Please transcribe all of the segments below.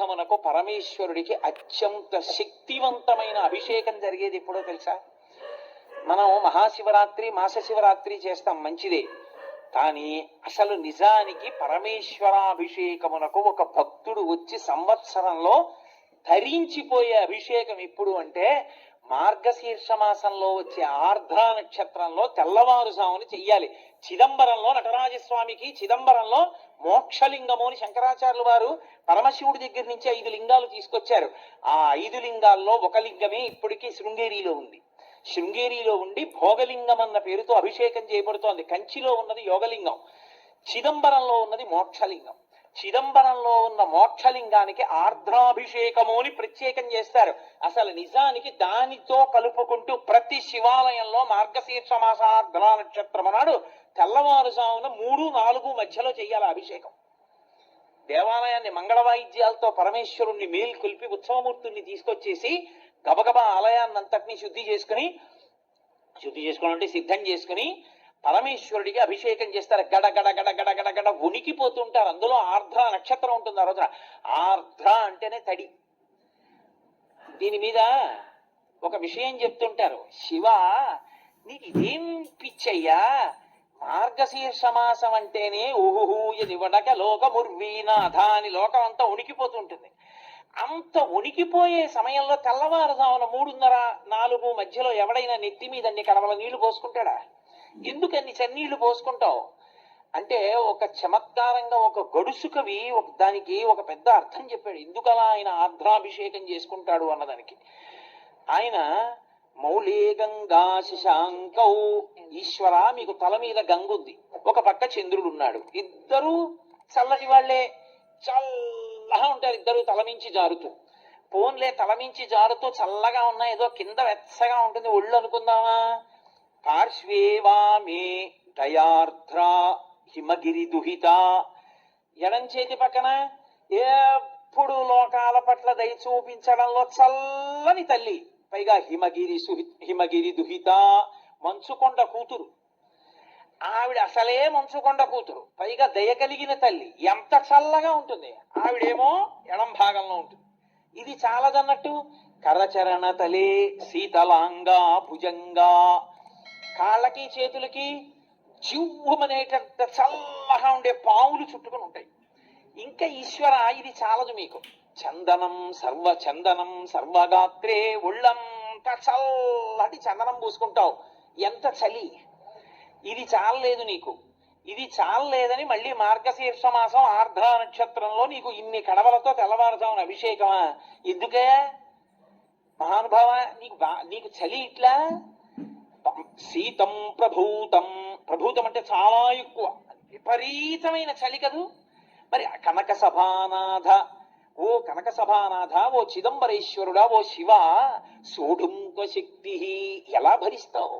పదార్థమునకు పరమేశ్వరుడికి అత్యంత శక్తివంతమైన అభిషేకం జరిగేది ఎప్పుడో తెలుసా? మనం మహాశివరాత్రి మాస శివరాత్రి చేస్తాం మంచిదే. కానీ అసలు నిజానికి పరమేశ్వరాభిషేకమునకు ఒక భక్తుడు వచ్చి సంవత్సరంలో ధరించిపోయే అభిషేకం ఎప్పుడు అంటే మార్గశీర్ష మాసంలో వచ్చే ఆర్ద్ర నక్షత్రంలో తెల్లవారుజామున చెయ్యాలి. చిదంబరంలో నటరాజస్వామికి చిదంబరంలో మోక్షలింగము అని శంకరాచార్యులు వారు పరమశివుడి దగ్గర నుంచి ఐదు లింగాలు తీసుకొచ్చారు. ఆ ఐదు లింగాల్లో ఒక లింగమే ఇప్పటికీ శృంగేరిలో ఉంది. శృంగేరిలో ఉండి భోగలింగం అన్న పేరుతో అభిషేకం చేయబడుతోంది. కంచిలో ఉన్నది యోగలింగం. చిదంబరంలో ఉన్నది మోక్షలింగం. చిదంబరంలో ఉన్న మోక్షలింగానికి ఆర్ద్రాభిషేకము అని ప్రత్యేకం చేస్తారు. అసలు నిజానికి దానితో కలుపుకుంటూ ప్రతి శివాలయంలో మార్గశీర్ష మాసార్ద్ర నక్షత్రం నాడు తెల్లవారుజామున మూడు నాలుగు మధ్యలో చెయ్యాలి అభిషేకం. దేవాలయాన్ని మంగళ వాయిద్యాలతో పరమేశ్వరుణ్ణి మేల్కొల్పి ఉత్సవమూర్తుల్ని తీసుకొచ్చేసి గబగబా ఆలయాన్ని అంతటినీ శుద్ధి చేసుకుని శుద్ధి చేసుకుని అంటే సిద్ధం చేసుకుని పరమేశ్వరుడికి అభిషేకం చేస్తారు. గడ గడ గడ గడ గడ గడ ఉనికిపోతుంటారు. అందులో ఆర్ధ్ర నక్షత్రం ఉంటుంది ఆ రోజున. ఆర్ద్ర అంటేనే తడి. దీని మీద ఒక విషయం చెప్తుంటారు. శివ నీకు ఇదేం పిచ్చయ్యా? మార్గశీర్ష మాసం అంటేనే ఊహూయది వడక లోకముర్వీనాథ అని లోకం అంతా ఉనికిపోతుంటుంది. అంత ఉనికిపోయే సమయంలో తెల్లవారుజామున మూడున్నర నాలుగు మధ్యలో ఎవడైనా నెత్తి మీద అన్ని కడవల నీళ్ళు పోసుకుంటాడా? ఎందుకు అన్ని చన్నీళ్ళు పోసుకుంటావు? అంటే ఒక చమత్కారంగా ఒక గడుసు కవి ఒక దానికి ఒక పెద్ద అర్థం చెప్పాడు. ఎందుకలా ఆయన ఆర్ద్రాభిషేకం చేసుకుంటాడు అన్నదానికి. ఆయన మౌళే గంగా శశాంకౌ ఈశ్వర మీకు తల మీద గంగుంది. ఒక పక్క చంద్రుడు ఉన్నాడు ఇద్దరు చల్లటి వాళ్ళే. చల్లగా ఉంటారు ఇద్దరు తలమించి జారుతూ. పోన్లే తలమించి జారుతూ చల్లగా ఉన్నా ఏదో కింద వెచ్చగా ఉంటుంది. ఒళ్ళు అనుకుందామా? పార్శ్వేవామే వామే దయార్ద్ర హిమగిరి దుహిత. ఎడం చేతి పక్కన ఎప్పుడు లోకాల పట్ల దయ చూపించడంలో చల్లని తల్లి. పైగా హిమగిరి సుహి హిమగిరి దుహిత మంచుకొండ కూతురు. ఆవిడ అసలే మంచుకొండ కూతురు. పైగా దయ కలిగిన తల్లి. ఎంత చల్లగా ఉంటుంది. ఆవిడేమో ఎడం భాగంలో ఉంటుంది. ఇది చాలదన్నట్టు కరచరణ తలే శీతలాంగా భుజంగా కాళ్ళకి చేతులకి జివ్వమనేటంత చల్లగా ఉండే పావులు చుట్టుకుని ఉంటాయి. ఇంకా ఈశ్వర ఇది చాలదు మీకు. చందనం సర్వ చందనం సర్వగాత్రే ఒళ్ళంతా చల్లటి చందనం పూసుకుంటావు. ఎంత చలి? ఇది చాలలేదు నీకు. ఇది చాలలేదని మళ్ళీ మార్గశీర్ష మాసం ఆర్ధ నక్షత్రంలో నీకు ఇన్ని కడవలతో తెల్లవారుజామున అభిషేకమా? ఎందుకే? మహానుభావ నీకు నీకు చలి ఇట్లా? శీతం ప్రభూతం. ప్రభూతం అంటే చాలా ఎక్కువ. విపరీతమైన చలి కదూ. మరి ఆ కనక సభానాథ ఓ కనక సభానాథ ఓ చిదంబరేశ్వరుడా ఓ శివ సోఢుంక శక్తి ఎలా భరిస్తావు?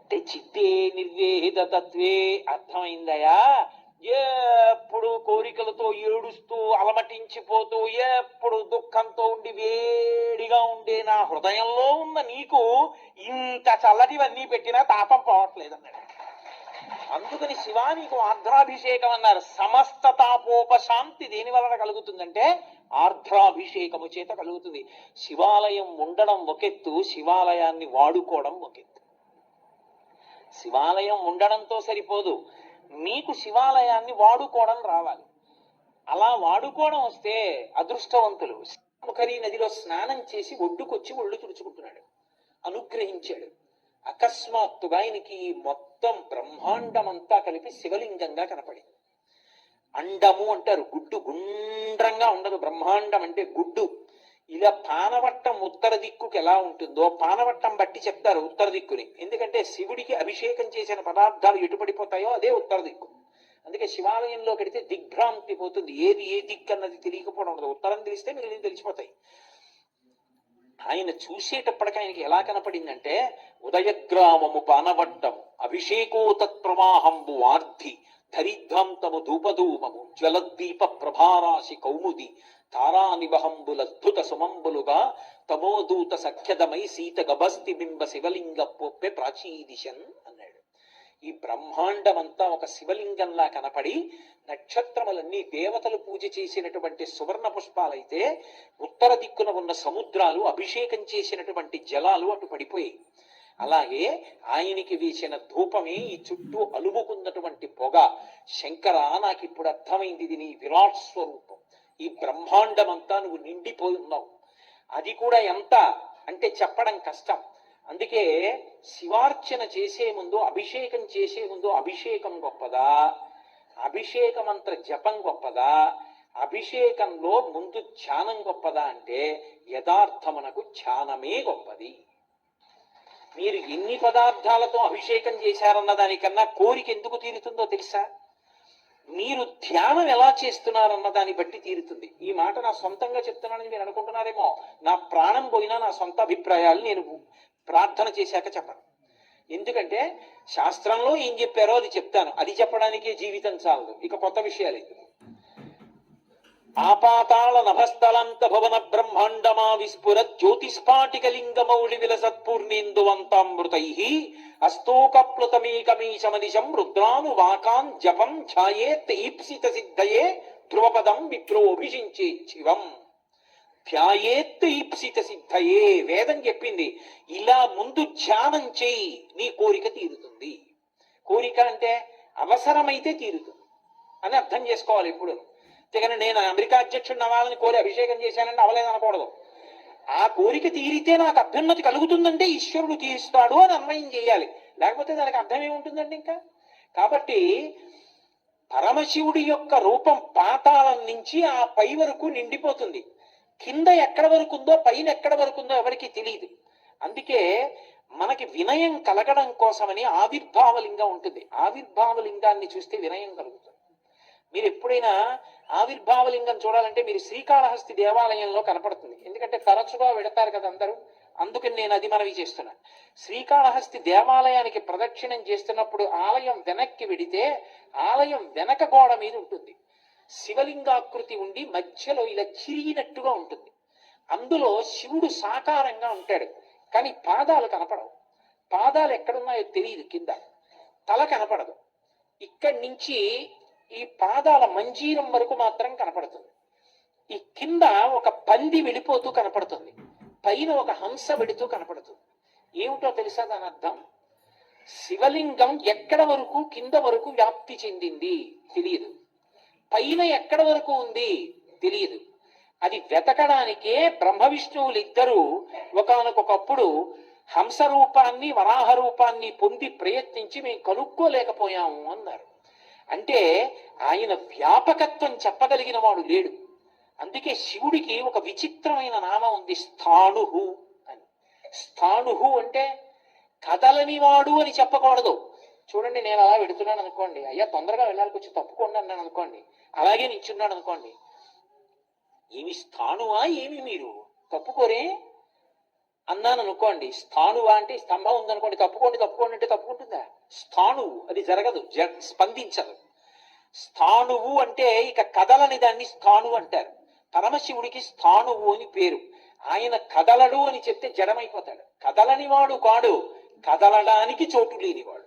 అంటే చిత్తే నిర్వేద తత్వే అర్థమైందయా? ఎప్పుడు కోరికలతో ఏడుస్తూ అలమటించిపోతూ ఎప్పుడు దుఃఖంతో ఉండి వేడిగా ఉండే నా హృదయంలో ఉన్న నీకు ఇంత చల్లటివన్నీ పెట్టినా తాపం పోవట్లేదన్నాడు. అందుకని శివానికి నీకు ఆర్ద్రాభిషేకం అన్నారు సమస్త తాపోపశాంతి దేని వలన కలుగుతుందంటే ఆర్ద్రాభిషేకము చేత కలుగుతుంది. శివాలయం ఉండడం ఒకెత్తు శివాలయాన్ని వాడుకోవడం ఒకెత్తు. శివాలయం ఉండడంతో సరిపోదు. మీకు శివాలయాన్ని వాడుకోవడం రావాలి. అలా వాడుకోవడం వస్తే అదృష్టవంతులు. ముఖరి నదిలో స్నానం చేసి ఒడ్డుకొచ్చి ఒళ్ళు తుడుచుకుంటున్నాడు. అనుగ్రహించాడు. అకస్మాత్తుగా ఆయనకి మొత్తం మొత్తం బ్రహ్మాండం అంతా కలిపి శివలింగంగా కనపడింది. అండము అంటారు గుడ్డు గుండ్రంగా ఉండదు. బ్రహ్మాండం అంటే గుడ్డు. ఇలా పానవట్టం ఉత్తర దిక్కుకి ఎలా ఉంటుందో పానవట్టం బట్టి చెప్తారు ఉత్తర దిక్కుని. ఎందుకంటే శివుడికి అభిషేకం చేసిన పదార్థాలు ఎటు పడిపోతాయో అదే ఉత్తర దిక్కు. అందుకే శివాలయంలో కడితే దిగ్భ్రాంతి పోతుంది. ఏది ఏ దిక్కు అన్నది తెలియకపోవడం ఉండదు. ఉత్తరం తెలిస్తే మిగిలిన తెలిసిపోతాయి. ఆయన చూసేటప్పటికి ఆయనకి ఎలా కనపడిందంటే ఉదయగ్రామము పానవట్టం అభిషేకో తత్ప్రవాహంబు వార్ధి ధరిద్ధాంతము ధూపధూమము జ్వలద్దీప ప్రభారాశి కౌముది తారా నివహంబులద్భుత సుమంబులుగా తమోదూత సఖ్యదమై సీత గబస్తి బింబ శివలింగ పొప్పె ప్రాచీదిశన్ అన్నాడు. ఈ బ్రహ్మాండమంతా ఒక శివలింగంలా కనపడి నక్షత్రములన్నీ దేవతలు పూజ చేసినటువంటి సువర్ణ పుష్పాలైతే ఉత్తర దిక్కున ఉన్న సముద్రాలు అభిషేకం చేసినటువంటి జలాలు అటు పడిపోయాయి. అలాగే ఆయనకి వేసిన ధూపమే ఈ చుట్టూ అలుముకున్నటువంటి పొగ. శంకర నాకు ఇప్పుడు అర్థమైంది ఇది నీ విరాట్ స్వరూపం. ఈ బ్రహ్మాండమంతా నువ్వు నిండిపోయి ఉన్నావు. అది కూడా ఎంత? అంటే చెప్పడం కష్టం. అందుకే శివార్చన చేసే ముందు అభిషేకం చేసే ముందు అభిషేకం గొప్పదా? అభిషేక మంత్ర జపం గొప్పదా? అభిషేకంలో ముందు ధ్యానం గొప్పదా అంటే యథార్థమునకు ధ్యానమే గొప్పది. మీరు ఎన్ని పదార్థాలతో అభిషేకం చేశారన్న దానికన్నా కోరిక ఎందుకు తీరుతుందో తెలుసా? మీరు ధ్యానం ఎలా చేస్తున్నారన్న దాన్ని బట్టి తీరుతుంది. ఈ మాట నా సొంతంగా చెప్తున్నానని మీరు అనుకుంటున్నారేమో. నా ప్రాణం పోయినా నా సొంత అభిప్రాయాలు నేను ప్రార్థన చేశాక చెప్పను. ఎందుకంటే శాస్త్రంలో ఏం చెప్పారో అది చెప్తాను. అది చెప్పడానికే జీవితం చాలదు. ఇక కొత్త విషయాలు. ఆపాతాళ నభస్థలంత భవన బ్రహ్మాండమా విస్ఫుర జ్యోతిస్ఫాటిక లింగమౌళి విలసత్పూర్ణేందువంతామృతై అస్తోకప్లుతమీకమీశమనిశం రుద్రాను వాకాన్ జపం ఛాయే ఈప్సిత సిద్ధయే ధ్రువపదం విప్రోభిషించే శివం. ధ్యాయేత్ ఈప్సిత సిద్ధయే. వేదం చెప్పింది ఇలా ముందు ధ్యానం చేయి నీ కోరిక తీరుతుంది. కోరిక అంటే అవసరమైతే తీరుతుంది అని అర్థం చేసుకోవాలి ఇప్పుడు. అంతేగాని నేను అమెరికా అధ్యక్షుడిని అవ్వాలని కోరి అభిషేకం చేశానంటే అవలేదు అనకూడదు ఆ కోరిక తీరితే నాకు అభ్యున్నతి కలుగుతుందంటే ఈశ్వరుడు తీరుస్తాడు అని అన్వయం చేయాలి. లేకపోతే దానికి అర్థం ఏముంటుందండి ఇంకా? కాబట్టి పరమశివుడి యొక్క రూపం పాతాళం నుంచి ఆ పై వరకు నిండిపోతుంది. కింద ఎక్కడ వరకు ఉందో పైన ఎక్కడ వరకు ఉందో ఎవరికి తెలియదు అందుకే మనకి వినయం కలగడం కోసమని ఆవిర్భావలింగం ఉంటుంది. ఆవిర్భావలింగాన్ని చూస్తే వినయం కలుగుతుంది. మీరు ఎప్పుడైనా ఆవిర్భావలింగం చూడాలంటే మీరు శ్రీకాళహస్తి దేవాలయంలో కనపడుతుంది. ఎందుకంటే తరచుగా పెడతారు కదా అందరూ. అందుకని నేను అది మనవి చేస్తున్నా. శ్రీకాళహస్తి దేవాలయానికి ప్రదక్షిణం చేస్తున్నప్పుడు ఆలయం వెనక్కి వెడితే ఆలయం వెనక గోడ మీద ఉంటుంది. శివలింగాకృతి ఉండి మధ్యలో ఇలా చిరిగినట్టుగా ఉంటుంది. అందులో శివుడు సాకారంగా ఉంటాడు. కానీ పాదాలు కనపడవు. పాదాలు ఎక్కడున్నాయో తెలియదు కింద. తల కనపడదు. ఇక్కడి నుంచి ఈ పాదాల మంజీరం వరకు మాత్రం కనపడుతుంది. ఈ కింద ఒక పంది వెళ్ళిపోతూ కనపడుతుంది. పైన ఒక హంస వెడుతూ కనపడుతుంది. ఏమిటో తెలుసా దాని అర్థం? శివలింగం ఎక్కడ వరకు కింద వరకు వ్యాప్తి చెందింది? తెలియదు. పైన ఎక్కడ వరకు ఉంది? తెలియదు అది వెతకడానికే బ్రహ్మ విష్ణువులు ఇద్దరూ ఒకనకొకప్పుడు హంస రూపాన్ని వరాహ రూపాన్ని పొంది ప్రయత్నించి మేము కనుక్కోలేకపోయాము అన్నారు. అంటే ఆయన వ్యాపకత్వం చెప్పగలిగిన వాడు లేడు. అందుకే శివుడికి ఒక విచిత్రమైన నామం ఉంది స్థాణుహు అని. స్థాణుహు అంటే కదలనివాడు అని చెప్పకూడదు. చూడండి నేను అలా వెడుతున్నాను అనుకోండి. అయ్యా తొందరగా వెళ్ళాలి కొంచెం తప్పుకోండి అన్నాను అనుకోండి. అలాగే నించున్నాడు అనుకోండి. ఏమి స్థానువా ఏమి మీరు? తప్పుకోరే? అన్నాను అనుకోండి. స్థానువా అంటే స్తంభం ఉందనుకోండి. తప్పుకోండి తప్పుకోండి అంటే తప్పుకుంటుందా? స్థానువు అది జరగదు స్పందించదు. స్థానువు అంటే ఇక కదలని దాన్ని స్థాను అంటారు. పరమశివుడికి స్థానువు అని పేరు. ఆయన కదలడు అని చెప్తే జడమైపోతాడు. కదలని వాడు కాడు కదలడానికి చోటు లేనివాడు.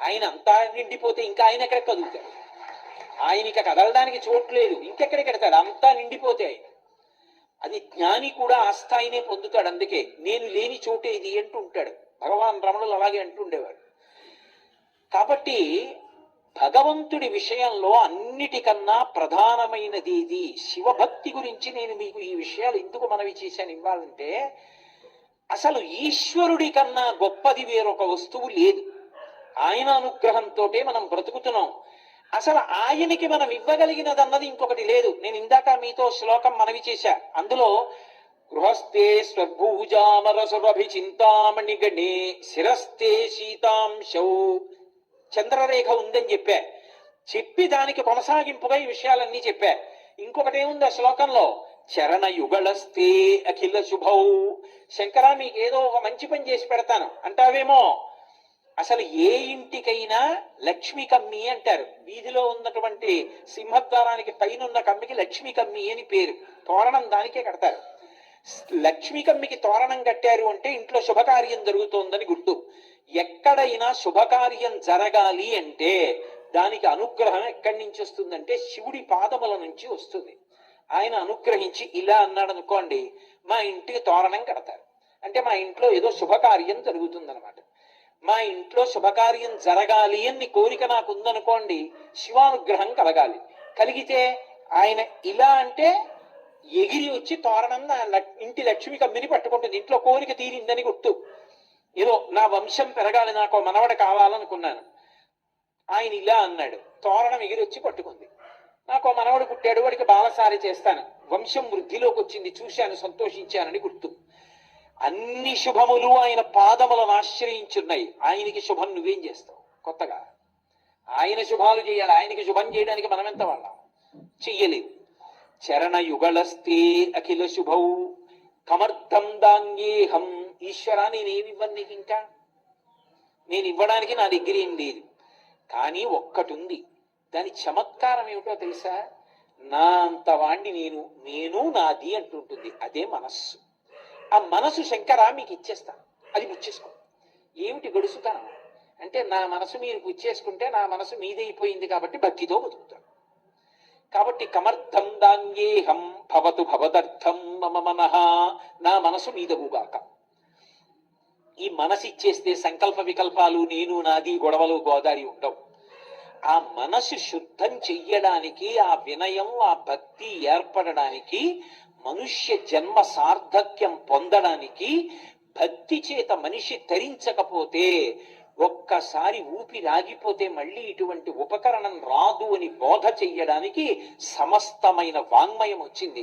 ఆయన అంతా నిండిపోతే ఇంకా ఆయన ఎక్కడ కదులుతాడు? ఆయనకి కదలడానికి చోటు లేదు. ఇంకెక్కడ కడతాడు అంతా నిండిపోతే అది జ్ఞాని కూడా ఆ స్థాయినే పొందుతాడు. అందుకే నేను లేని చోటే ఇది అంటూ ఉంటాడు. భగవాన్ రమణులు అలాగే అంటుండేవాడు కాబట్టి భగవంతుడి విషయంలో అన్నిటికన్నా ప్రధానమైనది ఇది. శివభక్తి గురించి నేను మీకు ఈ విషయాలు ఎందుకు మనవి చేశాను ఇవ్వాలంటే అసలు ఈశ్వరుడి కన్నా గొప్పది వేరొక వస్తువు లేదు. ఆయన అనుగ్రహంతో మనం బ్రతుకుతున్నాం. అసలు ఆయనకి మనం ఇవ్వగలిగినది అన్నది ఇంకొకటి లేదు. నేను ఇందాక మీతో శ్లోకం మనవి చేశా. అందులో గృహస్థే స్వర్భూజామరసురభి చింతామణి గణే శిరస్థే శీతాంశౌ. చంద్రరేఖ ఉందని చెప్పా. చెప్పి దానికి కొనసాగింపుగా ఈ విషయాలన్నీ చెప్పా. ఇంకొకటి ఏముంది ఆ శ్లోకంలో? చరణ యుగళస్తే అఖిల శుభౌ శంకరా మీకు ఏదో ఒక మంచి పని చేసి పెడతాను. అంటావేమో? అసలు ఏ ఇంటికైనా లక్ష్మీ కమ్మి అంటారు. వీధిలో ఉన్నటువంటి సింహద్వారానికి పైన ఉన్న కమ్మికి లక్ష్మీ కమ్మి అని పేరు. తోరణం దానికే కడతారు. లక్ష్మీ కమ్మికి తోరణం కట్టారు అంటే ఇంట్లో శుభకార్యం జరుగుతోందని గుర్తు. ఎక్కడైనా శుభకార్యం జరగాలి అంటే దానికి అనుగ్రహం ఎక్కడి నుంచి వస్తుందంటే శివుడి పాదముల నుంచి వస్తుంది. ఆయన అనుగ్రహించి ఇలా అన్నాడు అనుకోండి మా ఇంటికి తోరణం కడతారు. అంటే మా ఇంట్లో ఏదో శుభకార్యం జరుగుతుందన్నమాట. మా ఇంట్లో శుభకార్యం జరగాలి అని కోరిక నాకు ఉందనుకోండి శివానుగ్రహం కలగాలి. కలిగితే ఆయన ఇలా అంటే ఎగిరి వచ్చి తోరణం నా లక్- ఇంటి లక్ష్మి కమ్మిని పట్టుకుంటుంది. ఇంట్లో కోరిక తీరిందని గుర్తు. ఏదో నా వంశం పెరగాలి నాకు మనవడ కావాలనుకున్నాను. ఆయన ఇలా అన్నాడు. తోరణం ఎగిరి వచ్చి పట్టుకుంది. నాకు మనవడు పుట్టాడు వాడికి బాలసారి చేస్తాను. వంశం వృద్ధిలోకి వచ్చింది చూశాను సంతోషించానని గుర్తు. అన్ని శుభములు ఆయన పాదములను ఆశ్రయించున్నాయి. ఆయనకి శుభం నువ్వేం చేస్తావు? కొత్తగా. ఆయన శుభాలు చేయాలి. ఆయనకి శుభం చేయడానికి మనం ఎంత వాళ్ళం? చెయ్యలేదు. చరణ యుగళస్తే అఖిల శుభౌ కమర్థం దాంగేహం ఈశ్వరా నేనేమి ఇవ్వను నీకు ఇంకా? నేను ఇవ్వడానికి నా దగ్గర ఏం లేదు. కానీ ఒక్కటి ఉంది దాని చమత్కారం ఏమిటో తెలుసా? నా అంత వాణ్ణి నేను నేను నాది అంటుంటుంది. అదే మనస్సు. ఆ మనసు శంకర మీకు ఇచ్చేస్తాను అది పుచ్చేసుకో ఏమిటి గడుసుతాను అంటే నా మనసు మీరు పుచ్చేసుకుంటే నా మనసు మీదైపోయింది కాబట్టి భక్తితో బతుకుతాను. కాబట్టి కమర్థం దాంగేహం భవతు భవదర్థం మమ మనః. నా మనసు మీదగుగాక ఈ మనసు ఇచ్చేస్తే సంకల్ప వికల్పాలు నేను నాది గొడవలు గోదారి ఉండవు. ఆ మనసు శుద్ధం చెయ్యడానికి ఆ వినయం ఆ భక్తి ఏర్పడడానికి మనుష్య జన్మ సార్థక్యం పొందడానికి భక్తి చేత మనిషి తరించకపోతే ఒక్కసారి ఊపిరాగిపోతే మళ్ళీ ఇటువంటి ఉపకరణం రాదు అని బోధ చెయ్యడానికి సమస్తమైన వాంగ్మయం వచ్చింది.